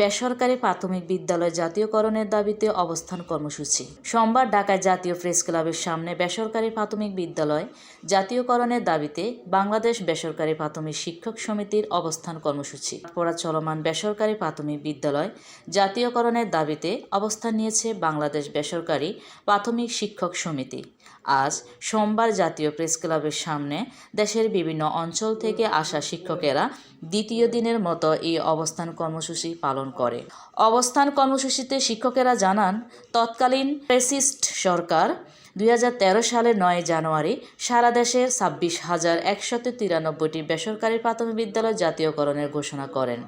বেসরকারি প্রাথমিক বিদ্যালয় জাতীয়করণের দাবিতে অবস্থান কর্মসূচি। সোমবার ঢাকায় জাতীয় প্রেস ক্লাবের সামনে বেসরকারি প্রাথমিক বিদ্যালয় জাতীয়করণের দাবিতে বাংলাদেশ বেসরকারি প্রাথমিক শিক্ষক সমিতির অবস্থান কর্মসূচি। পড়া চলমান বেসরকারি প্রাথমিক বিদ্যালয় জাতীয়করণের দাবিতে অবস্থান নিয়েছে বাংলাদেশ বেসরকারি প্রাথমিক শিক্ষক সমিতি। আজ সোমবার জাতীয় প্রেস ক্লাবের সামনে দেশের বিভিন্ন অঞ্চল থেকে আসা শিক্ষকেরা দ্বিতীয় দিনের মতো এই অবস্থান কর্মসূচি পালন করে। অবস্থান কর্মসূচিতে শিক্ষকেরা জানান, তৎকালীন প্রেসিস্ট সরকার দুই সালের নয় জানুয়ারি সারা দেশে ছাব্বিশ হাজার একশত তিরানব্বইটি বেসরকারি প্রাথমিক বিদ্যালয় জাতীয়করণের ঘোষণা করেন।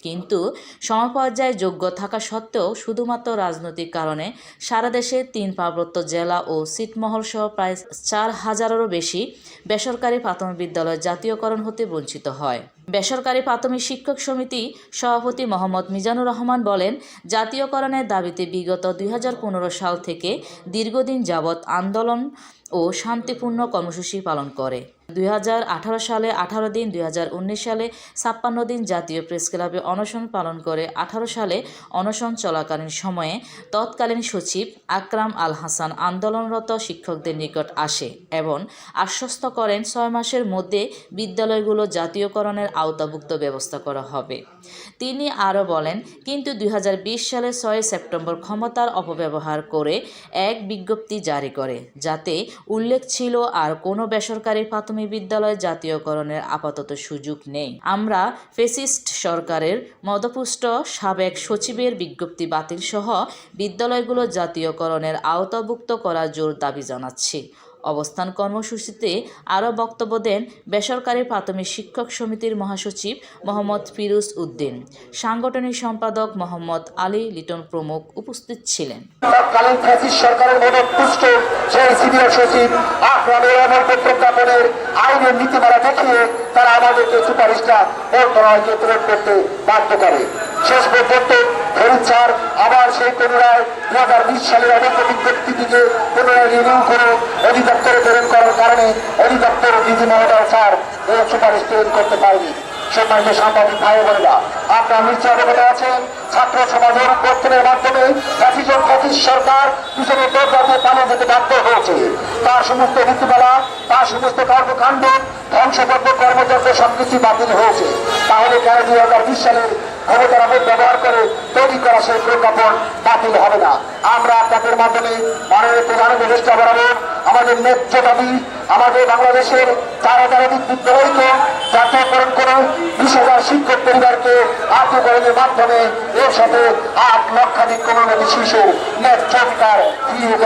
কিন্তু সমপর্যায়ে যোগ্য থাকা সত্ত্বেও শুধুমাত্র রাজনৈতিক কারণে সারা দেশে তিন পার্বত্য জেলা ও ছিটমহল সহ প্রায় চার হাজারেরও বেশি বেসরকারি প্রাথমিক বিদ্যালয় জাতীয়করণ হতে বঞ্চিত হয়। বেসরকারি প্রাথমিক শিক্ষক সমিতি সভাপতি মোহাম্মদ মিজানুর রহমান বলেন, জাতীয়করণের দাবিতে বিগত দুই হাজার পনেরো সাল থেকে দীর্ঘদিন যাবৎ আন্দোলন ও শান্তিপূর্ণ কর্মসূচি পালন করে। দুই হাজার আঠারো সালে আঠারো দিন, দুই হাজার উনিশ সালে ছাপ্পান্ন দিন জাতীয় প্রেস ক্লাবে অনশন পালন করে আঠারো সালে অনশন চলাকালীন সময়ে তৎকালীন সচিব আকরাম আল হাসান আন্দোলনরত শিক্ষকদের নিকট আসে এবং আশ্বস্ত করেন, ছয় মাসের মধ্যে বিদ্যালয়গুলো জাতীয়করণের আওতাভুক্ত ব্যবস্থা করা হবে। তিনি আরও বলেন, কিন্তু দুই সালে ছয় সেপ্টেম্বর ক্ষমতার অপব্যবহার করে এক বিজ্ঞপ্তি জারি করে, যাতে উল্লেখ ছিল আর কোনো বেসরকারি প্রাথমিক বিদ্যালয় জাতীয়করণের আপাতত সুযোগ নেই। আমরা ফেসিস্ট সরকারের মদপুষ্ট সাবেক সচিবের বিজ্ঞপ্তি বাতিল সহ বিদ্যালয়গুলো জাতীয়করণের আওতাভুক্ত করার জোর দাবি জানাচ্ছি। অবস্থান কর্মসূচিতে আরও বক্তব্য দেন বেসরকারি প্রাথমিক শিক্ষক সমিতির মহাসচিব মোহাম্মদ ফিরুজ উদ্দিন। সাংগঠনিক সম্পাদক মোহাম্মদ আলী লিটন প্রমুখ উপস্থিত ছিলেন। তারা আমাদেরকে সুপারিশটা মন্ত্রণালয়কে করতে বাধ্য করে। শেষ পর্যন্ত স্যার আবার সেই পুনরায় দু হাজার বিশ সালের বিজ্ঞপ্তিটিকে পুনরায় রিনিউ করে অধিদপ্তরে প্রেরণ করার কারণে অধিদপ্তর করতে পারেনি। সম্মানিত সাংবাদিক ভাই বোনেরা, আপনার নিশ্চয় অবগত আছেন সরকার পিছনে বাধ্য হয়েছে। তার সমস্ত নীতিমালা, তার সমস্ত কর্মকাণ্ড ধ্বংসপর্ব কর্মযজ্ঞ সবকিছু বাতিল হয়েছে। তাহলে কেন দুই হাজার বিশ সালের ক্ষমতার অপর ব্যবহার করে তৈরি করা সেই প্রজ্ঞাপন বাতিল হবে না। আমরা আপনাদের মাধ্যমে মাননীয় প্রধান উপদেষ্টা বরাবর আমাদের ন্যায্য দাবি, আমাদের বাংলাদেশের চার হাজারাধিক বিদ্যালয়কে জাতীয়করণ করে বিশ হাজার শিক্ষক পরিবারকে আত্মকরণের মাধ্যমে এর সাথে আট লক্ষাধিক কোনোটি শিশু ন্যায্য অধিকার ফিরিয়ে